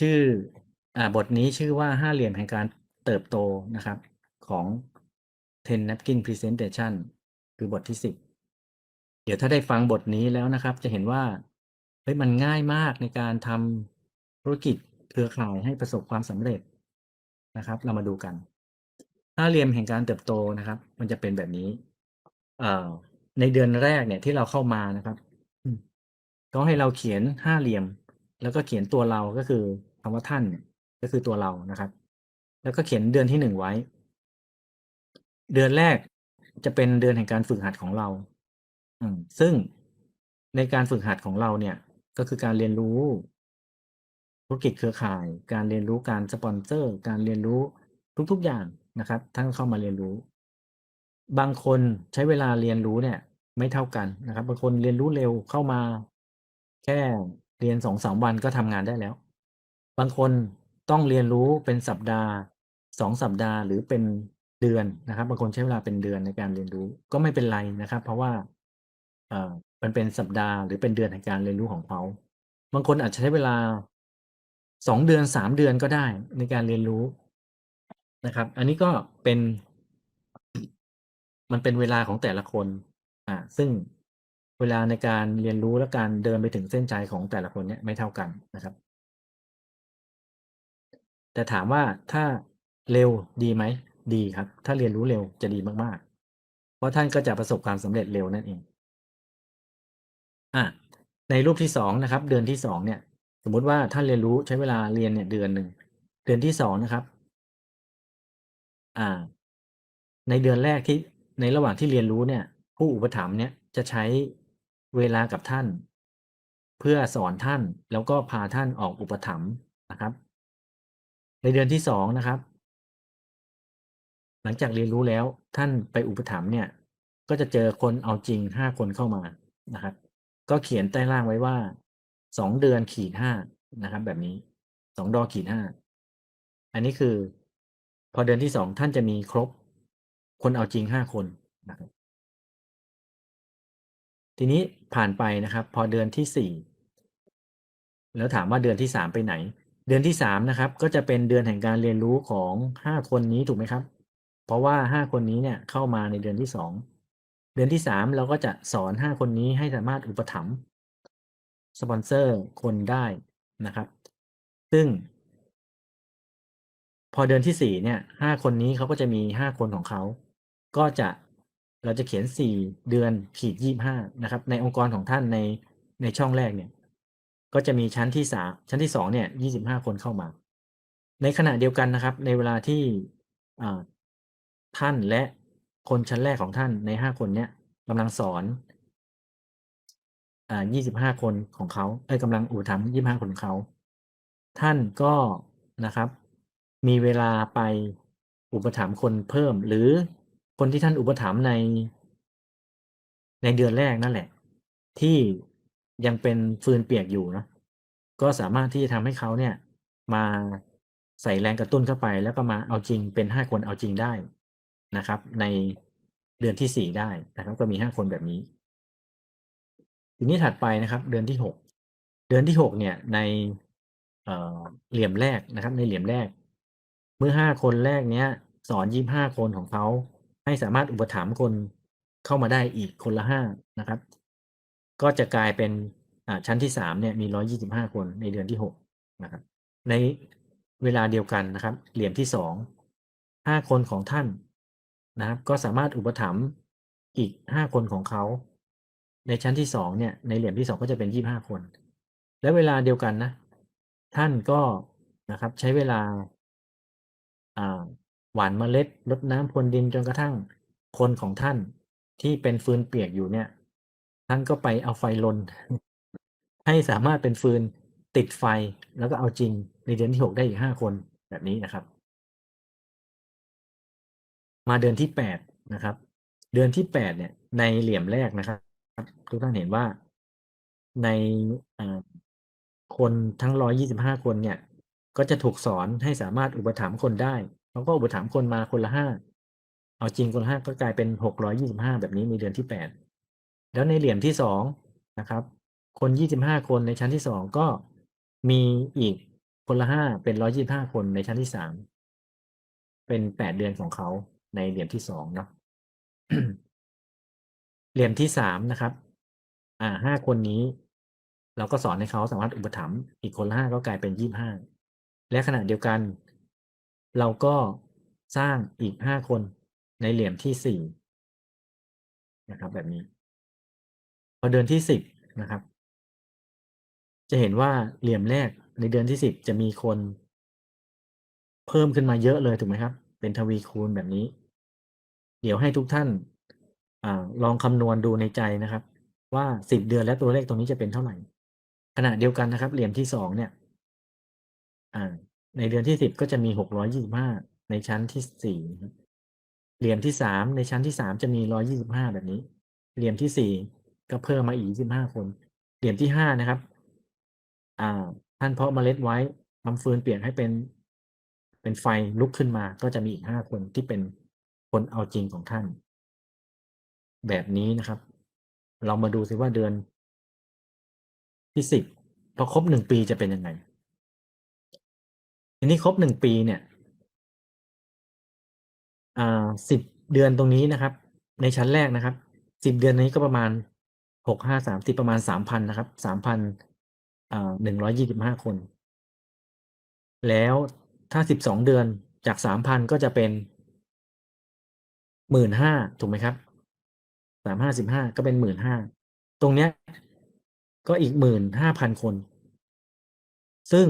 ชื่ออบทนี้ชื่อว่าห้าเหลี่ยมแห่งการเติบโตนะครับ ของ Ten Napkin Presentation คือบทที่10เดี๋ยวถ้าได้ฟังบทนี้แล้วนะครับ จะเห็นว่าเฮ้ยมันง่ายมากในการทำธุรกิจเครือข่ายให้ประสบความสำเร็จนะครับ เรามาดูกัน ห้าเหลี่ยมแห่งการเติบโตนะครับ มันจะเป็นแบบนี้ เอ่อ ในเดือนแรกเนี่ยที่เราเข้ามานะครับอืมเขาให้เราเขียนห้าเหลี่ยม แล้วก็เขียนตัวเราก็คือ คำว่าท่านก็คือตัวเรานะครับ แล้วก็เขียนเดือนที่หนึ่งไว้ เดือนแรกจะเป็นเดือนแห่งการฝึกหัดของเราอืมซึ่งในการฝึกหัดของเราเนี่ย ก็คือการเรียนรู้ธุรกิจเครือข่าย การเรียนรู้การสปอนเซอร์ การเรียนรู้ทุก ๆอย่างนะครับ ท่านเข้ามาเรียนรู้ บางคนใช้เวลาเรียนรู้เนี่ย ไม่เท่ากันนะครับ บางคนเรียนรู้เร็วเข้ามา แค่เรียน2-3วันก็ทำงานได้แล้ว บางคนต้องเรียนรู้เป็นสัปดาห์2สัปดาห์หรือเป็นเดือนนะครับ บางคนใช้เวลาเป็นเดือนในการเรียนรู้ก็ไม่เป็นไรนะครับ เพราะว่าเอ่อมันเป็นสัปดาห์หรือเป็นเดือนแห่งการเรียนรู้ของเขาบางคนอาจจะใช้เวลา2เดือน3เดือนก็ได้ในการเรียนรู้นะครับ อันนี้ก็เป็น มันเป็นเวลาของแต่ละคน อ่า ซึ่งเวลาในการเรียนรู้และการเดินไปถึงเส้นชัยของแต่ละคนเนี่ยไม่เท่ากันนะครับ แต่ถามว่าถ้าเร็วดีไหม?ดีครับ ถ้าเรียนรู้เร็วจะดีมากๆ เพราะท่านก็จะประสบความสำเร็จเร็วนั่นเองอ่าในรูปที่2นะครับ เดือนที่2เนี่ย สมมุติว่าท่านเรียนรู้ใช้เวลาเรียนเนี่ยเดือนหนึ่งเดือนที่2นะครับ อ่า ในเดือนแรกที่ในระหว่างที่เรียนรู้เนี่ย ผู้อุปถัมภ์เนี่ยจะใช้เวลากับท่าน เพื่อสอนท่านแล้วก็พาท่านออกอุปถัมภ์นะครับ ในเดือนที่2นะครับ หลังจากเรียนรู้แล้วท่านไปอุปถัมภ์เนี่ย ก็จะเจอคนเอาจริง5คนเข้ามานะครับ ก็เขียนใต้ล่างไว้ว่า2เดือนขีด5นะครับ แบบนี้2ดอขีด5อันนี้คือ พอเดือนที่2ท่านจะมีครบ คนเอาจริง5คนนะครับทีนี้ผ่านไปนะครับ พอเดือนที่4แล้วถามว่าเดือนที่3ไปไหน เดือนที่3นะครับ ก็จะเป็นเดือนแห่งการเรียนรู้ของ5คนนี้ถูกไหมครับ?เพราะว่า5คนนี้เนี่ยเข้ามาในเดือนที่2เดือนที่3เราก็จะสอน5คนนี้ให้สามารถอุปถัมภ์สปอนเซอร์คนได้นะครับ ซึ่ง พอเดือนที่4เนี่ย5คนนี้เขาก็จะมี5คนของเขา ก็จะเราจะเขียน4เดือนขีด25นะครับ ในองค์กรของท่านในในช่องแรกเนี่ย ก็จะมีชั้นที่3ชั้นที่2เนี่ย25คนเข้ามา ในขณะเดียวกันนะครับ ในเวลาที่ท่านและคนชั้นแรกของท่านใน5คนเนี้ยกำลังสอนอ่า25คนของเขาเอ๊ยกำลังอุปถัมภ์25คนของเขา ท่านก็นะครับ มีเวลาไปอุปถัมภ์คนเพิ่ม หรือคนที่ท่านอุปถัมภ์ใน ในเดือนแรกนั่นแหละ ที่ ยังเป็นฟืนเปียกอยู่เนาะก็สามารถที่จะทำให้เขาเนี่ยมาใส่แรงกระตุ้นเข้าไป แล้วก็มาเอาจริงเป็น5คนเอาจริงได้นะครับ ในเดือนที่4ได้นะครับ ก็มี5คนแบบนี้ ทีนี้ถัดไปนะครับ เดือนที่6เดือนที่6เนี่ยในเอ่อเหลี่ยมแรกนะครับ ในเหลี่ยมแรก เมื่อ5คนแรกเนี้ย สอน25คนของเขาให้สามารถอุปถัมภ์คนเข้ามาได้อีกคนละ5นะครับ ก็จะกลายเป็นชั้นที่3เนี่ยมี 125 คนในเดือนที่6นะครับในเวลาเดียวกันนะครับ เหลี่ยมที่ 2 5 คนของท่านนะครับ ก็สามารถอุปถัมภ์อีก 5 คนของเขา ในชั้นที่ 2 เนี่ย ในเหลี่ยมที่ 2 ก็จะเป็น 25 คน และเวลาเดียวกันนะ ท่านก็นะครับใช้เวลาอ่าหวานเมล็ดรดน้ำพรวนดินจนกระทั่งคนของท่านที่เป็นฟืนเปียกอยู่เนี่ย ท่านก็ไปเอาไฟรนให้สามารถเป็นฟืนติดไฟแล้วก็เอาจริงในเดือนที่6ได้อีก5คนแบบนี้นะครับ มาเดือนที่8นะครับ เดือนที่8เนี่ย ในเหลี่ยมแรกนะครับทุกท่านเห็นว่าในคนทั้ง125คนเนี่ย ก็จะถูกสอนให้สามารถอุปถัมภ์คนได้เขาก็อุปถัมภ์คนมาคนละ5เอาจริงคนละ5ก็กลายเป็น625แบบนี้ในเดือนที่8 แล้วในเหลี่ยมที่2นะครับ คน25คนในชั้นที่2ก็มีอีกคนละห้าเป็นร้อยยี่ห้าคนในชั้นที่สามเป็นแปดเดือนของเขาในเหลี่ยมที่สองเนาะเหลี่ยมที่สามนะครับ อ่าห้าคนนี้ เราก็สอนให้เขาสามารถอุปถัมภ์อีกคนละห้าก็กลายเป็นยี่ห้าและขณะเดียวกัน เราก็สร้างอีกห้าคนในเหลี่ยมที่สี่นะครับ แบบนี้ พอเดือนที่สิบนะครับ จะเห็นว่าเหลี่ยมแรกในเดือนที่สิบจะมีคน เพิ่มขึ้นมาเยอะเลยถูกไหมครับ เป็นทวีคูณแบบนี้ เดี๋ยวให้ทุกท่านอาลองคำนวณดูในใจนะครับ ว่าสิบเดือนแล้วตัวเลขตรงนี้จะเป็นเท่าไหร่ขณะเดียวกันนะครับ เหลี่ยมที่สองเนี่ยอ่าในเดือนที่สิบก็จะมีหกร้อยยี่สิบห้าในชั้นที่สี่เหลี่ยมที่สามในชั้นที่สามจะมีร้อยี่สิบห้าแบบนี้ เหลี่ยมที่สี่ ก็เพิ่มมาอีกสิบห้าคน เหลี่ยมที่ห้านะครับ อ่า ท่านเพาะเมล็ดไว้ทำฟืนเปลี่ยนให้เป็น เป็นไฟลุกขึ้นมา ก็จะมีอีกห้าคนที่เป็นคนเอาจริงของท่าน แบบนี้นะครับ เรามาดูซิว่าเดือน ที่สิบพอครบหนึ่งปีจะเป็นยังไงทีนี้ครบหนึ่งปีเนี่ยอ่าสิบเดือนตรงนี้นะครับ ในชั้นแรกนะครับสิบเดือนนี้ก็ประมาณ หกห้าสามสิบประมาณสามพันนะครับสามพันหนึ่งร้อยยี่สิบห้าคน แล้วถ้าสิบสองเดือนจากสามพันก็จะเป็นหมื่นห้าถูกไหมครับสามห้าสิบห้าก็เป็นหมื่นห้าตรงเนี้ยก็อีกหมื่นห้าพันคน ซึ่ง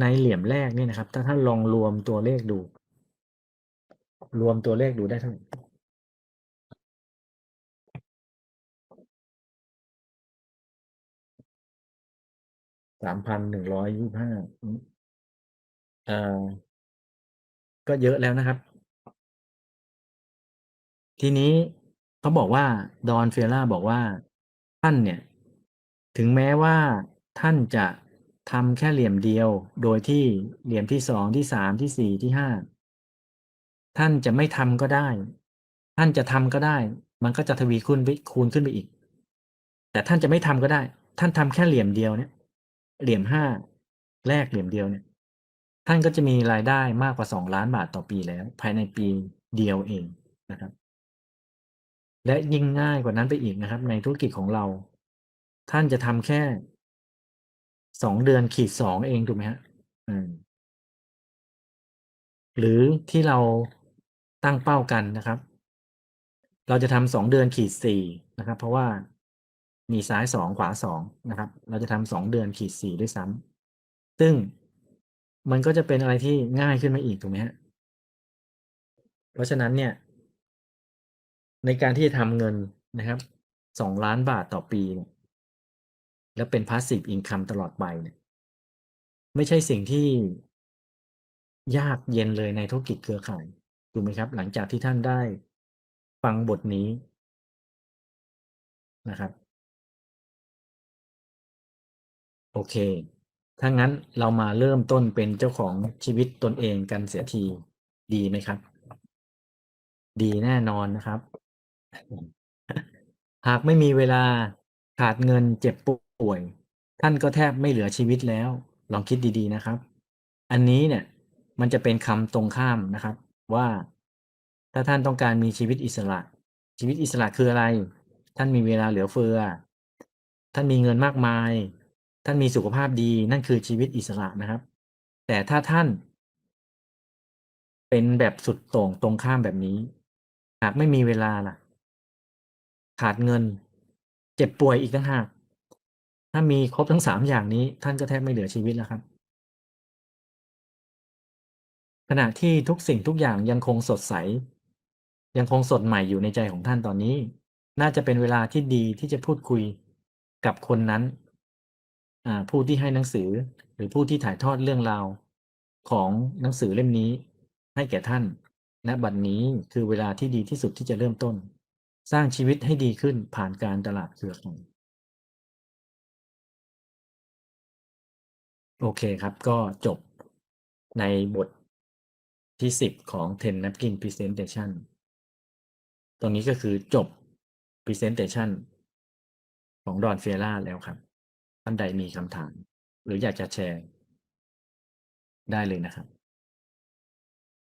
ในเหลี่ยมแรกเนี่ยนะครับ ถ้าท่านลองรวมตัวเลขดู รวมตัวเลขดูได้เท่าไหร่ สามพันหนึ่งร้อยยี่ห้าเอ่อก็เยอะแล้วนะครับ ทีนี้เขาบอกว่าดอนเฟียล่าบอกว่าท่านเนี่ย ถึงแม้ว่าท่านจะทำแค่เหลี่ยมเดียว โดยที่เหลี่ยมที่สองที่สามที่สี่ที่ห้าท่านจะไม่ทำก็ได้ ท่านจะทำก็ได้ มันก็จะทวีคูณคูณขึ้นไปอีก แต่ท่านจะไม่ทำก็ได้ ท่านทำแค่เหลี่ยมเดียวเนี่ย เหลี่ยมห้าแรกเหลี่ยมเดียวเนี่ย ท่านก็จะมีรายได้มากกว่าสองล้านบาทต่อปีแล้ว ภายในปีเดียวเองนะครับ และยิ่งง่ายกว่านั้นไปอีกนะครับ ในธุรกิจของเรา ท่านจะทำแค่สองเดือนขีดสองเองถูกไหมฮะหรือที่เราตั้งเป้ากันนะครับ เราจะทำสองเดือนขีดสี่นะครับ เพราะว่า มีซ้ายสองขวาสองนะครับ เราจะทำสองเดือนขีดสี่ด้วยซ้ำซึ่งมันก็จะเป็นอะไรที่ง่ายขึ้นมาอีกถูกไหมฮะเพราะฉะนั้นเนี่ย ในการที่จะทำเงินนะครับสองล้านบาทต่อปีเนี่ยแล้วเป็นพาสซีฟอินคัมตลอดไปเนี่ยไม่ใช่สิ่งที่ยากเย็นเลยในธุรกิจเครือข่ายถูกไหมครับ หลังจากที่ท่านได้ฟังบทนี้นะครับ โอเค ถ้างั้นเรามาเริ่มต้นเป็นเจ้าของชีวิตตนเองกันเสียทีดีไหมครับ ดีแน่นอนนะครับ หากไม่มีเวลาขาดเงินเจ็บป่วย ท่านก็แทบไม่เหลือชีวิตแล้ว ลองคิดดีๆนะครับ อันนี้เนี่ยมันจะเป็นคำตรงข้ามนะครับ ว่าถ้าท่านต้องการมีชีวิตอิสระ ชีวิตอิสระคืออะไร ท่านมีเวลาเหลือเฟือ ท่านมีเงินมากมาย ท่านมีสุขภาพดีนั่นคือชีวิตอิสระนะครับ แต่ถ้าท่านเป็นแบบสุดโต่งตรงข้ามแบบนี้ หากไม่มีเวลาล่ะ ขาดเงิน เจ็บป่วยอีกต่างหากถ้ามีครบทั้งสามอย่างนี้ ท่านก็แทบไม่เหลือชีวิตแล้วครับ ขณะที่ทุกสิ่งทุกอย่างยังคงสดใส ยังคงสดใหม่อยู่ในใจของท่านตอนนี้ น่าจะเป็นเวลาที่ดีที่จะพูดคุยกับคนนั้น ผู้ที่ให้หนังสือหรือผู้ที่ถ่ายทอดเรื่องราวของหนังสือเล่มนี้ให้แก่ท่าน ณ บัดนี้คือเวลาที่ดีที่สุดที่จะเริ่มต้น สร้างชีวิตให้ดีขึ้นผ่านการตลาดเครือข่ายโอเคครับ ก็จบในบทที่ 10 ของ10 Napkin Presentation ตรงนี้ก็คือจบ Presentation ของดอนเฟียร่าแล้วครับ ท่านใดมีคำถาม หรืออยากจะแชร์ ได้เลยนะครับ